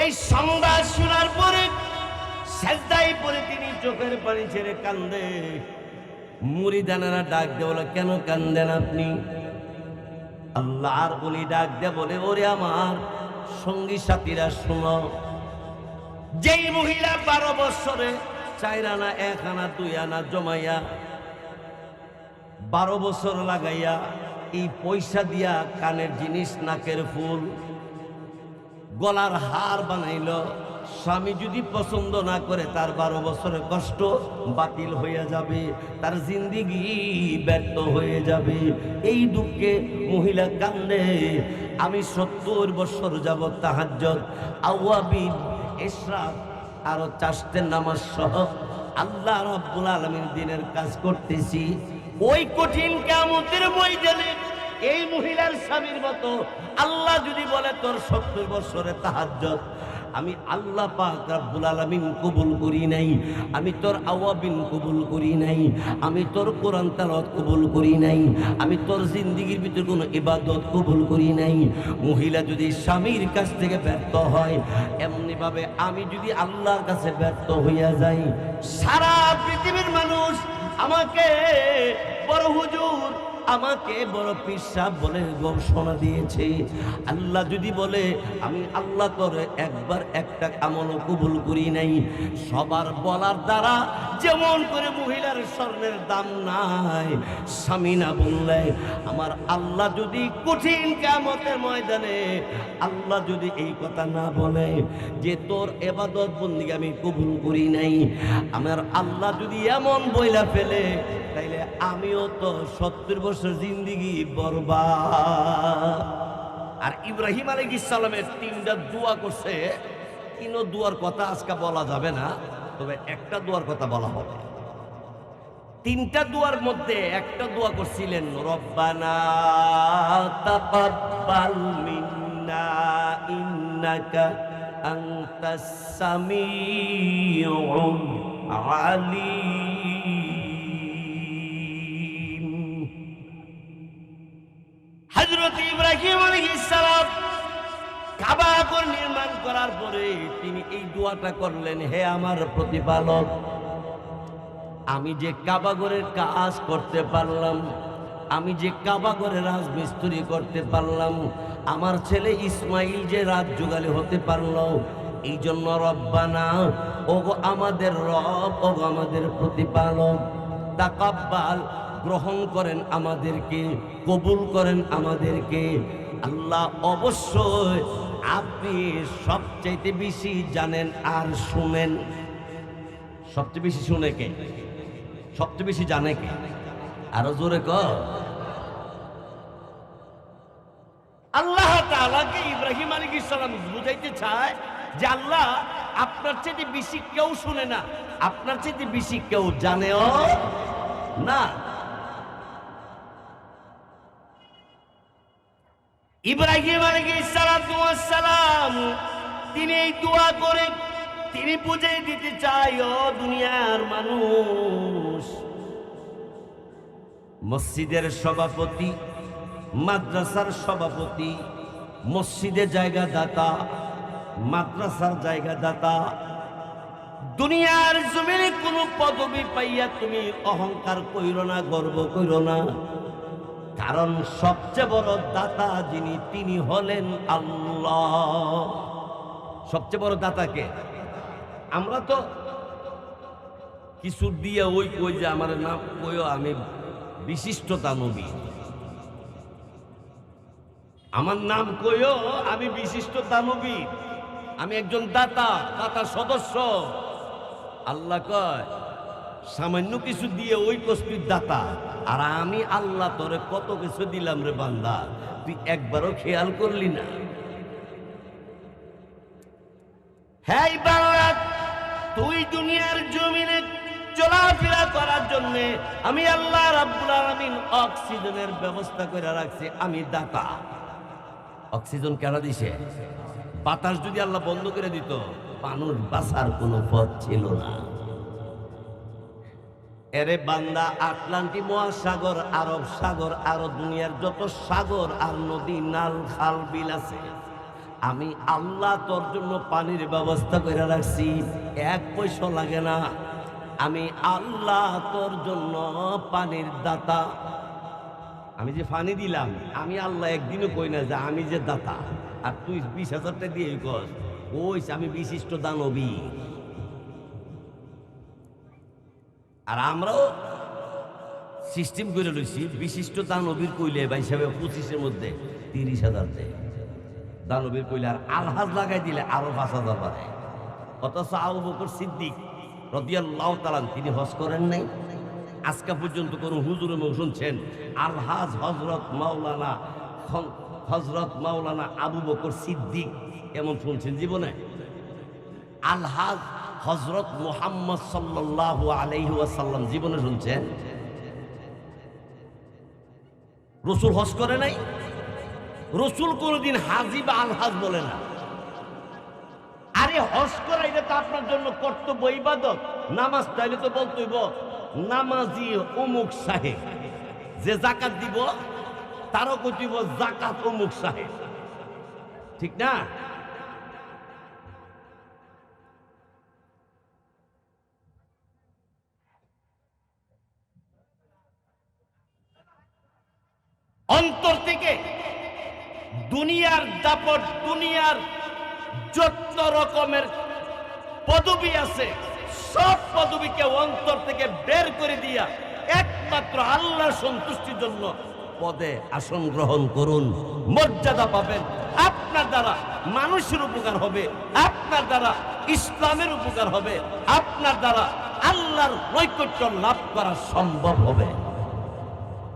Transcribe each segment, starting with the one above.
এই সংবাদ শোনার পরে সেজদাই পরে তিনি চোখের পানি ছেড়ে কান্দে। মুড়িদানারা ডাক দে বলে, কেন কান্দেন আপনি? আল্লাহর উনি ডাক দে বলে, ওরে আমার সঙ্গী সাথীরা, শোনো। যেই মহিলা বারো বছরে চার আনা, এক আনা, দুই আনা জমাইয়া বারো বছর লাগাইয়া এই পয়সা দিয়া কানের জিনিস, নাকের ফুল গলার হার বানাইল। স্বামী যদি পছন্দ না করে, তার বারো বছরের কষ্ট বাতিল হয়ে যাবে, তার জিন্দিগি ব্যর্থ হয়ে যাবে। এই দুঃখে মহিলা কান্দে, আমি সত্তর বছর যাব তাহাজ্জত আওয়াবিন এসরাফ আরও চাষতে নামাজ সহ আল্লাহ রব্বুল আলমীর দিনের কাজ করতেছি। ওই কঠিন কামতের ময়দানে এই মহিলার স্বামীর মতো আল্লাহ যদি বলে, তোর সত্তর বছরে তাহাজ্জত আমি আল্লাহ পাক রাব্বুল আলামিন কবুল করি নাই, আমি তোর আওয়াবিন কবুল করি নাই, আমি তোর কোরআন তেলাওয়াত কবুল করি নাই, আমি তোর জিন্দিগির ভিতরে কোনো ইবাদত কবুল করি নাই। মহিলা যদি স্বামীর কাছ থেকে ব্যর্থ হয়, এমনিভাবে আমি যদি আল্লাহর কাছে ব্যর্থ হইয়া যাই, সারা পৃথিবীর মানুষ আমাকে বড় হুজুর আমাকে বড় পিসাব বলে ঘোষণা দিয়েছে। আল্লাহ যদি বলে, আমি আল্লাহ করে একবার একটা আমলও কবুল করি নাই, সবার বলার দ্বারা যেমন করে মহিলার স্বর্ণের দাম নাই, স্বামী না বললে আমার আল্লাহ যদি কঠিন কামতের ময়দানে আল্লাহ যদি এই কথা না বলে যে তোর এবাদত বন্দি আমি কবুল করি নাই, আমার আল্লাহ যদি এমন বইলা ফেলে, তাইলে আমিও তো সত্তর বছর জিন্দিগি বরবা আর ইব্রাহিম আলী ইসালামের তিনটা দোয়া করছে, তিনও দুয়ার কথা আজকে বলা যাবে না, তবে একটা দুয়ার কথা বলা হবে। তিনটা দুয়ার মধ্যে একটা দোয়া করছিলেন, রব্বানা তাকাব্বাল ইব্রাহিম আলাইহিস সালাম কাবা নির্মাণ করার পরে তিনি এই দোয়াটা করলেন, হে আমার প্রতিপালক, আমি যে কাবাগরের কাজ করতে পারলাম, আমি যে কাবাগরের রাজমিস্ত্রি করতে পারলাম, আমার ছেলে ইসমাইল যে রাত যুগালে হতে পারল এই জন্য রব্বানা, ওগো আমাদের রব, ওগো আমাদের প্রতিপালক, তাকাব্বাল গ্রহণ করেন আমাদেরকে, কবুল করেন আমাদেরকে। আল্লাহ অবশ্যই আপনি সবচাইতে বেশি জানেন আর শুনেন। সবচেয়ে বেশি শুনে কে? সবচেয়ে বেশি জানে কে? আরও জোরে ক। আল্লাহ তাআলাকে ইব্রাহিম আলাইহিস সালাম বুঝাইতে চায় যে, আল্লাহ, আপনার চেয়ে বেশি কেউ শুনে না, আপনার চেয়ে বেশি কেউ জানেও না। ইব্রাহিম সালাম, তিনি এই দোয়া করে, তিনি বুঝে দিতে চাই ও দুনিয়ার মানুষ, মসজিদের সভাপতি, মাদ্রাসার সভাপতি মসজিদের জায়গা দাতা মাদ্রাসার জায়গা দাতা দুনিয়ার জমিনে কোনো পদবি পাইয়া তুমি অহংকার কইর না, গর্ব কইর না। কারণ সবচেয়ে বড় দাতা যিনি, তিনি হলেন আল্লাহ। সবচেয়ে বড় দাতাকে আমরা তো কিছু দিয়ে ওই কই যে আমার নাম কইও আমি বিশিষ্টতা নবী। আমার নাম কইও আমি বিশিষ্ট দানবী আমি একজন দাতা দাতা সদস্য। আল্লাহ কয় সামান্য কিছু দিয়ে ওই কষ্টির দাতা। আর আমি আল্লাহ তোরে কত কিছু দিলাম রে বান্দা, তুই একবারও খেয়াল করলি না। হ্যাঁ তুই দুনিয়ার জমিনে চলাফেরা করার জন্য আমি আল্লাহ রাব্বুল আলামিন অক্সিজেনের ব্যবস্থা করে রাখছি, আমি দাতা। অক্সিজেন কেন দিছে? বাতাস যদি আল্লাহ বন্ধ করে দিত, মানুষ বাঁচার কোনো পথ ছিল না। এরে বান্দা, আটলান্টি মহাসাগর, আরব সাগর, আরও দুনিয়ার যত সাগর আর নদী, নাল, খাল, বিল আছে, আমি আল্লাহ তোর জন্য পানির ব্যবস্থা করে রাখছি। এক পয়সা লাগে না। আমি আল্লাহ তোর জন্য পানির দাতা। আমি যে পানি দিলাম, আমি আল্লাহ একদিনও কই না যে আমি যে দাতা। আর তুই বিশ হাজারটা দিয়ে কস। ওইস আমি বিশিষ্ট দানবী। আর আমরাও সিস্টেম করে লইছি, বিশিষ্ট দানবীর কইলে বা হিসাবে পঁচিশের মধ্যে তিরিশ হাজার দেয়। দানবীর কইলে আর আলহাজ লাগাই দিলে আরও পাঁচ হাজার বাড়ে। অথচ আবু বকর সিদ্দিক রদিয়াল্লাহ তালান তিনি হজ করেন নাই। আজকা পর্যন্ত কোন হুজুরে মুখ শুনছেন, আলহাজ হজরত মাওলানা হজরত মাওলানা আবু বকর সিদ্দিক এমন শুনছেন জীবনে? আলহাজ হজরত মোহাম্মদ সাল্লাহ আলাইহি ওয়াসাল্লাম জীবনে শুনছেন? রসুল হজ করে নাই? রসুল কোনোদিন হাজি বা আলহাজ বলে না। আরে হজ করা এটা তো আপনার জন্য কর্তব্য, ইবাদত। নামাজ তাইলে তো বলতইব নামাজি অমুক সাহেব। যে জাকাত দিব, তারও কইব জাকাত অমুক সাহেব। ঠিক না? অন্তর থেকে দুনিয়ার দাপট, দুনিয়ার যত রকমের পদবি আছে। সব পদবিকে অন্তর থেকে বের করে দিয়া একমাত্র আল্লাহ সন্তুষ্টির জন্য পদে আসন গ্রহণ করুন। মর্যাদা পাবেন। আপনার দ্বারা মানুষের উপকার হবে, আপনার দ্বারা ইসলামের উপকার হবে, আপনার দ্বারা আল্লাহর নৈকট্য লাভ করা সম্ভব হবে।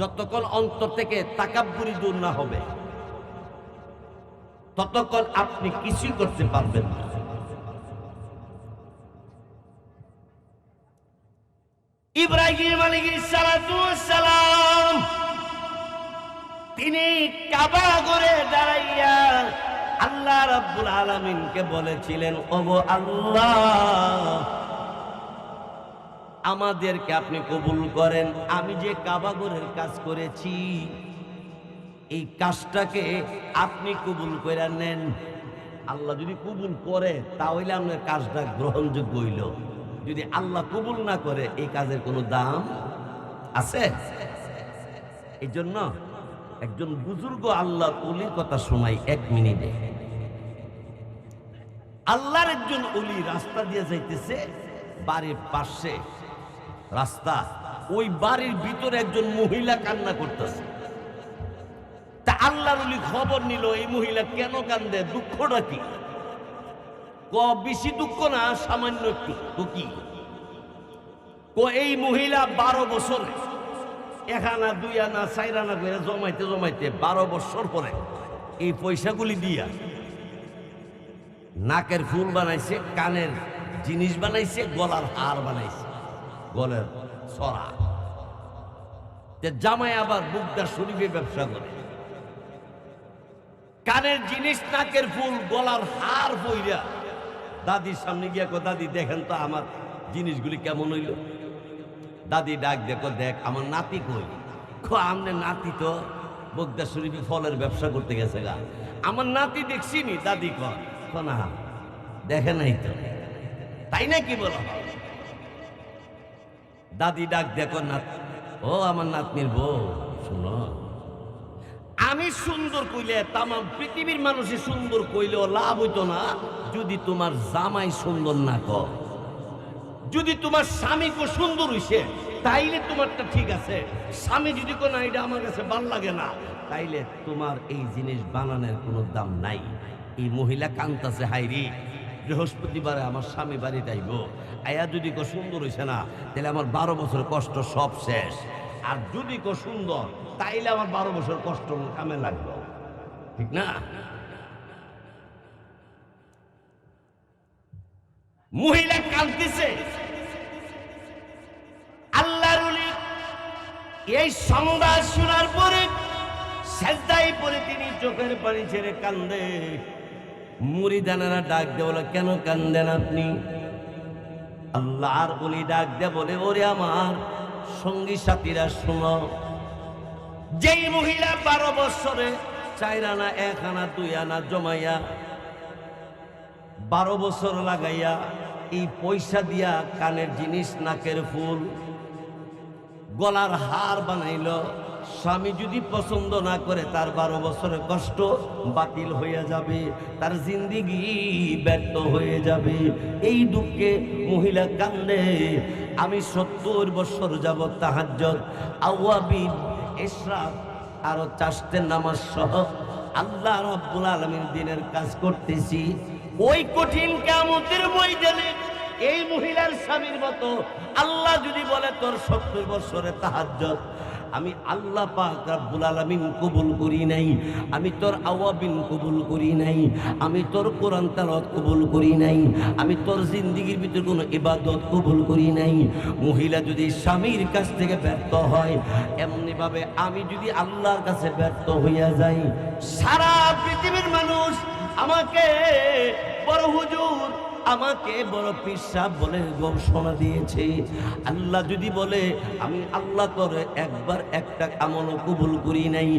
যতক্ষণ অন্তর থেকে তাকাব্বুরি দূর না হবে, ততক্ষণ আপনি কিছুই করতে পারবেন না। ইব্রাহিম সালাতু সালাম, তিনি কাবা করে দাঁড়াইয়া আল্লাহ রাব্বুল আলামিনকে বলেছিলেন, ওগো আল্লাহ আমাদেরকে আপনি কবুল করেন। আমি যে কাবাগরের কাজ করেছি, এই কাজটাকে আপনি কবুল করে নেন। আল্লাহ যদি কবুল করে, তাহলে আপনার কাজটা গ্রহণযোগ্য হইল। যদি আল্লাহ কবুল না করে, এই কাজের কোনো দাম আছে? এই জন্য একজন বুজুর্গ আল্লাহ অলির কথা শোনাই এক মিনিটে। আল্লাহর একজন অলি রাস্তা দিয়ে যাইতেছে, বাড়ির পাশে। রাস্তা, ওই বাড়ির ভিতরে একজন মহিলা কান্না করতেছে। তা আল্লাহর খবর নিল, এই মহিলা কেন কান্দে, দুঃখটা কি? বেশি দুঃখ না, সামান্য একটু, তো কি, এই মহিলা বারো বছরে, এক আনা, দুই আনা, চার আনা করে জমাইতে জমাইতে বারো বছর পরে এই পয়সাগুলি দিয়া নাকের ফুল বানাইছে, কানের জিনিস বানাইছে, গলার হার বানাইছে। গলের সরা তে জামাই আবার বুকদা শরীফে ব্যবসা করে। কানের জিনিস, নাকের ফুল, গলার হার বইরা। দাদির সামনে গিয়া কো দাদি, দেখেন তো আমার জিনিসগুলি কেমন হইল? দাদি ডাক দেখো দেখ, আমার নাতি কই? খো আমনে নাতি তো বগদা শরীফে ফলের ব্যবসা করতে গেছে গা। আমার নাতি দেখছি নি? দাদি কো না, দেখে নাই তো। তাই না কি বলো? দাদি ডাক দেখো না ও আমার নাতনির বউ, শুনো। আমি সুন্দর কইলে তাম পৃথিবীর মানুষে সুন্দর কইলেও লাভ হইতো না, যদি তোমার জামাই সুন্দর না কর যদি তোমার স্বামী কো সুন্দর হইছে, তাইলে তোমারটা ঠিক আছে। স্বামী যদি কো না, এটা আমার কাছে ভালো লাগে না, তাইলে তোমার এই জিনিস বানানোর কোনো দাম নাই। এই মহিলা কান্তাছে হাইরি বৃহস্পতিবারে আমার স্বামী বাড়িতে আইব। আয়া যদি কো সুন্দর হইছে না তাহলে আমার বারো বছর কষ্ট সব শেষ। আর যদি কো সুন্দর, তাইলে আমার বারো বছর কষ্ট কামে লাগল ঠিক না? মহিলা কাঁদতেছে। আল্লাহর এই সংবাদ শোনার পরে সেজদাই পরে তিনি চোখের পানি ছেড়ে কান্দে। মুড়িদানারা ডাক দে বলে, কেন কান্দেন আপনি? আল্লাহর ওলি ডাক দে বলে, ওরে আমার সঙ্গী সাথীরা, শোনো। যেই মহিলা বারো বছরে চার আনা, এক আনা, দুই আনা জমাইয়া বারো বছর লাগাইয়া এই পয়সা দিয়া কানের জিনিস, নাকের ফুল, গলার হার বানাইল স্বামী যদি পছন্দ না করে, তার বারো বছরের কষ্ট বাতিল হয়ে যাবে, তার জিন্দিগি ব্যর্থ হয়ে যাবে। এই দুঃখে মহিলা কান্দে, আমি সত্তর বছর যাব তাহাজ্জত আওয়াবিন এশরাফ আরও চাষতে নামাজ সহ আল্লাহ রব্বুল আলমীর দিনের কাজ করতেছি। ওই কঠিন কামতের ময়দানে এই মহিলার স্বামীর মতো আল্লাহ যদি বলে, তোর সত্তর বছরে তাহাজ্জত আমি আল্লাহ পাক রাব্বুল আলামিন কবুল করি নাই, আমি তোর আওয়াবিন কবুল করি নাই, আমি তোর কোরআন তেলাওয়াত কবুল করি নাই, আমি তোর জিন্দিগির ভিতরে কোনো ইবাদত কবুল করি নাই। মহিলা যদি স্বামীর কাছ থেকে ব্যর্থ হয় এমনি ভাবে আমি যদি আল্লাহর কাছে ব্যর্থ হইয়া যাই, সারা পৃথিবীর মানুষ আমাকে বড় হুজুর আমাকে বড় পিসাব বলে ঘোষণা দিয়েছে। আল্লাহ যদি বলে, আমি আল্লাহ করে একবার একটা আমল কবুল করি নাই,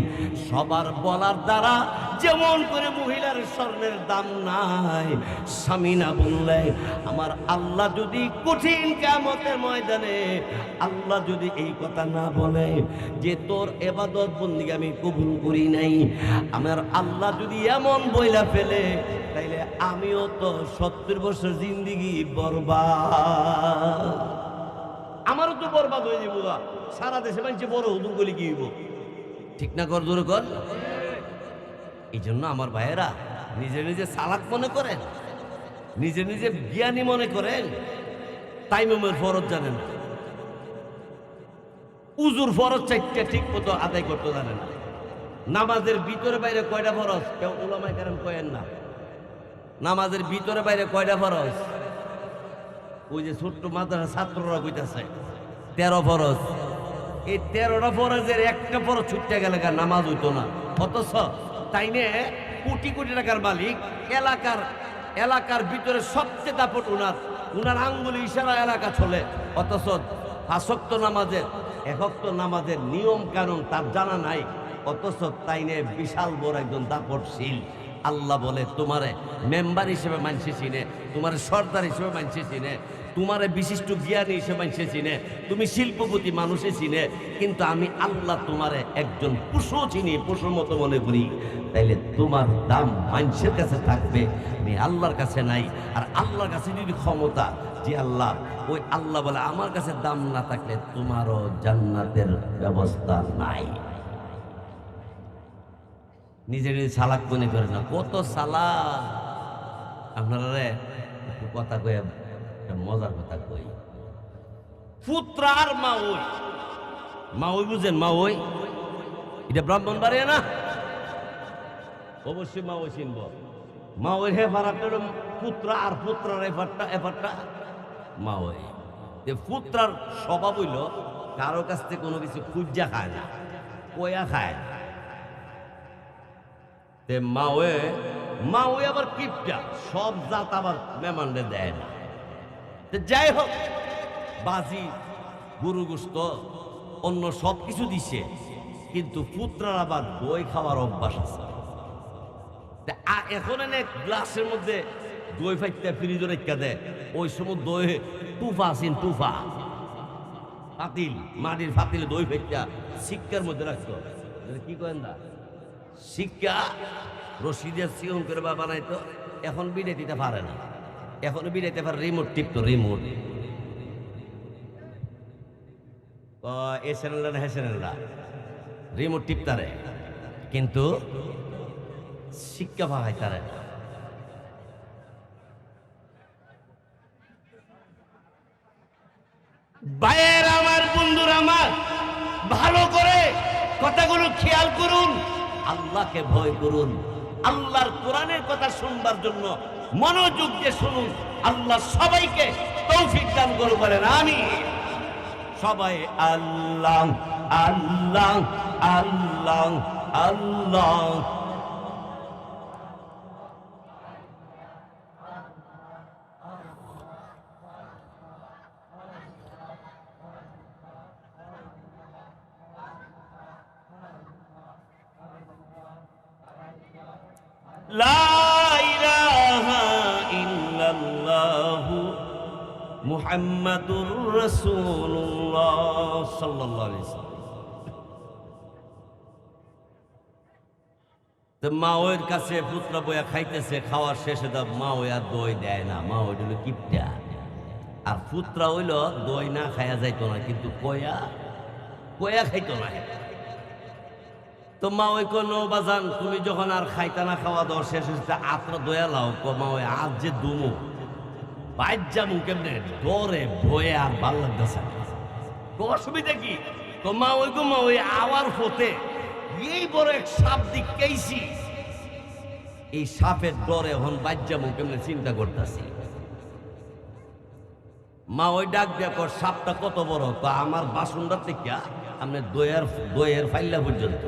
সবার বলার দ্বারা যেমন করে মহিলার স্বর্ণের দাম নাই, স্বামী না বললে আমার আল্লাহ যদি কঠিন কামতের ময়দানে আল্লাহ যদি এই কথা না বলে যে তোর এবাদত বন্দি আমি কবুল করি নাই, আমার আল্লাহ যদি এমন বইলা ফেলে, তাইলে আমিও তো সত্তর বছর জিন্দিগি বরবাদ। আমারও তো বরবাদ হয়ে যাব সারা দেশে মানুষ বড় হুদুম করলে কি হইব? ঠিক না কর দূরে কর। এই জন্য আমার ভাইয়েরা, নিজে নিজে সালাক মনে করেন, নিজে নিজে জ্ঞানী মনে করেন তাইমের ফরজ জানেন না। উজুর ফরজ চারটা ঠিক মতো আদায় করতে জানে না। নামাজের ভিতরে বাইরে কয়টা ফরজ? কেউ ওলামায় কারণ কয়েন না। নামাজের ভিতরে বাইরে কয়টা ফরজ? ওই যে ছোট্ট মাদ্রাসা ছাত্ররা কইতাছে, তেরো ফরজ। এই তেরোটা ফরজের একটা ফরজ ছুটতে গেলে নামাজ হইতো না। অথচ তাই নিয়ে কোটি কোটি টাকার মালিক, এলাকার এলাকার ভিতরে সবচেয়ে দাপট উনার। উনার আঙ্গুলি ইশারা এলাকা চলে। অথচ আসক্ত নামাজের একক্ত নামাজের নিয়ম কানুন তার জানা নাই। অথচ তাই নিয়ে বিশাল বড় একজন দাপটশীল। আল্লাহ বলে, তোমারে মেম্বার হিসেবে মানছে চিনে, তোমার সর্দার হিসেবে মানছে চিনে, তোমারে বিশিষ্ট জ্ঞানী হিসেবে মানছে চিনে, তুমি শিল্পপতি মানুষে চিনে, কিন্তু আমি আল্লাহ তোমারে একজন পশু চিনি পশুর মতো মনে করি। তাইলে তোমার দাম মানুষের কাছে থাকবে, আমি আল্লাহর কাছে নাই। আর আল্লাহর কাছে যদি ক্ষমতা, যে আল্লাহ, ওই আল্লাহ বলে, আমার কাছে দাম না থাকলে তোমারও জান্নাতের ব্যবস্থা নাই। নিজে নিজে সালাক মনে করে না। কত সালাক আপনারা একটু কথা কয়ে মজার কথা কই। পুত্র আর মা ওই। মা ওই বুঝেন, মা ওই। এটা ব্রাহ্মণ বাড়িয়ে না? অবশ্যই মা ওই চিনব। মা ওই হে ফারাকটা হলো পুত্র আর পুত্রার এফারটা এফারটা মা ওই। যে পুত্রার স্বভাব হইল, কারও কাছ থেকে কোনো কিছু খুঁজা খায় না, কয়া খায় না। তে মাওয়ে মাওয়ে আবার কিপটা, সব জাত আবার মেমান্ডে দেয় না। যাই হোক, বাজি, গরু গোস্ত, অন্য সব কিছু দিছে, কিন্তু পুত্রার আবার দই খাওয়ার অভ্যাস আছে। এখন এনে গ্লাসের মধ্যে দই ফাইতে ফ্রিজে রেখা দেয় ওই সময় দই টুফা আছেন, টুফা। পাতিল মাটির পাতিলে দই ফাইটা শিক্ষার মধ্যে রাখতো কি করেন দা শিক্ষা। রশিদের সিয়ন করে বা বানাইতো এখন বিড়ে দিতে পারে না। এখন বিড়াইতে পারে রিমোট টিপতো রিমোট এ চ্যানেলটা না, হে চ্যানেলটা রিমোট টিপতারে কিন্তু শিক্ষা পাহাই তারে। ভাইয়ের আমার, বন্ধুর আমার, ভালো করে কথাগুলো খেয়াল করুন। আল্লাহকে ভয় করুন। আল্লাহর কোরআনের কথা শুনবার জন্য মনোযোগ দিয়ে শুনুন। আল্লাহ সবাইকে তৌফিক দান করো বলেন আমি সবাই আল্লাহ আল্লাহ আল্লাহ আল্লাহ। মুহাম্মাদুর রাসূলুল্লাহ সাল্লাল্লাহু আলাইহি ওয়াসাল্লাম তো মা ওর কাছে পুত্র বইয়া খাইতেছে, খাওয়ার শেষে তো মা ওই আর দই দেয় না মা ওই হলো কিপটা। আর পুত্রা হইল দই না খায়া যাইতো না, কিন্তু কয়া কয়া খাইতো না তো মা ওই কোনো বাজান, তুমি যখন আর খাইতা না, খাওয়া দাওয়া শেষ হয়েছে আত্রা দয়া লাও কমা ওই আজ যে দুমু আর অসুবিধা কি? ওই ওই সাপ এই সাপের ডরে কেমনে চিন্তা করতেছি? মা ওই ডাক কর সাপটা কত বড়? তো আমার বাসনটা থেকে আপনার দইয়ের দইয়ের ফাইল্লা পর্যন্ত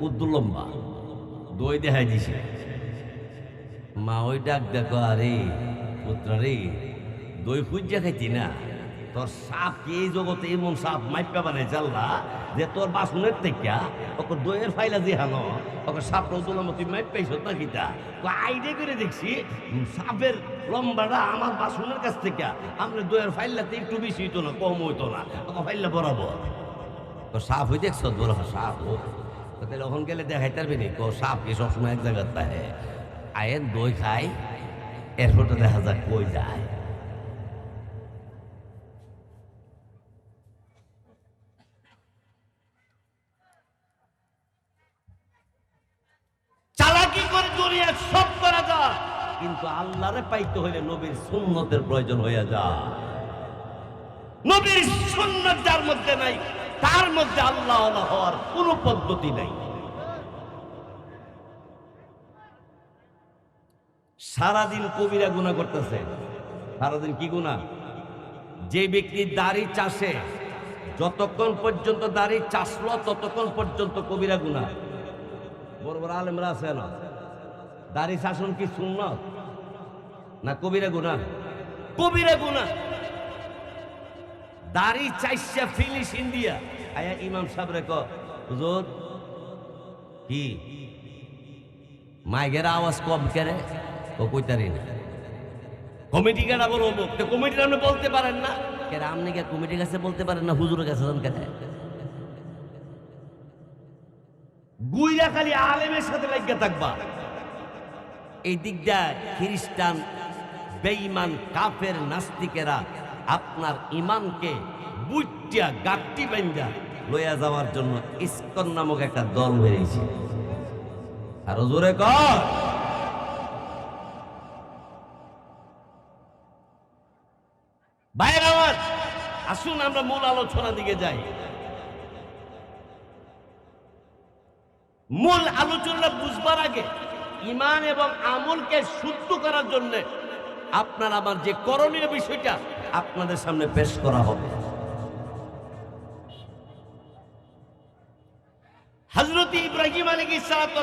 উদ্দুলম্বা দই দেখাই দিছে। মা ওই ডাক দেখো আরে পুত্র রে দই খুঁজা খাইতি না? তোর সাপ কি এই জগতে এমন সাপ মাইপা বানাই চাল্লা যে তোর বাসনের থেকে ওকে দইয়ের ফাইলা যে হানো, ওকে লম্বা তুই মাইপ পাইছ না কিতা আইডিয়া করে দেখছি সাপের লম্বাটা আমার বাসনের কাছ থেকে আমরা দইয়ের ফাইলাতে একটু বেশি হইতো না, কম হইতো না, ওকে ফাইলা বরাবর। তো সাপ হয়ে দেখছ, বড় সাপ ও তো তাহলে ওখান গেলে দেখাই পারবি নি সাপ কি সবসময় এক জায়গায় থাকে? আয়ের দই খাই। এরপর দেখা যাক কই যায়। চালাকি করে দুনিয়া সব করা যায়, কিন্তু আল্লাহরে পাইতে হইলে নবীর সুন্নতের প্রয়োজন হইয়া যায়। নবীর সুন্নত যার মধ্যে নাই, তার মধ্যে আল্লাহ হওয়ার কোন পদ্ধতি নাই। সারাদিন কবিরা গুণা করতেছে। সারাদিন কি গুণা? যে ব্যক্তি দাড়ি চাষে, যতক্ষণ পর্যন্ত দাড়ি চাষলো, ততক্ষণ পর্যন্ত কবিরা গুণা। বড় বড় আলেমরা আছে না? দাড়ি শাসন কি সুন্নত? না কবিরা গুণা? কবিরা গুণা। দাড়ি চাইসা ফিনিশ ইন্ডিয়া। আয়া ইমাম সাহেব হুজুর, কি? মাইগের আওয়াজ কম করে ও কইতারি না? কমিটি কেনা বলব? তো কমিটি আপনি বলতে পারেন না। কেন আপনি কে কমিটির কাছে বলতে পারেন না হুজুরের কাছে যান কেন? গুইরা খালি আলেমের সাথে লাগিয়ে থাকবা। এই দিকটা খ্রিস্টান বেঈমান কাফের নাস্তিকেরা আপনার ইমানকে বুটিয়া গাট্টি বেঞ্জা লইয়া যাওয়ার জন্য ইস্কন নামক একটা দল বেরিয়েছে। আরও জোরে কর বাইরে আমার আসুন, আমরা মূল আলোচনা দিকে যাই। মূল আলোচনা বুঝবার আগে ইমান এবং আমলকে শুদ্ধ করার জন্য আপনার আমার যে করণীয় বিষয়টা আপনাদের সামনে পেশ করা হবে। হজরত ইব্রাহিম আলী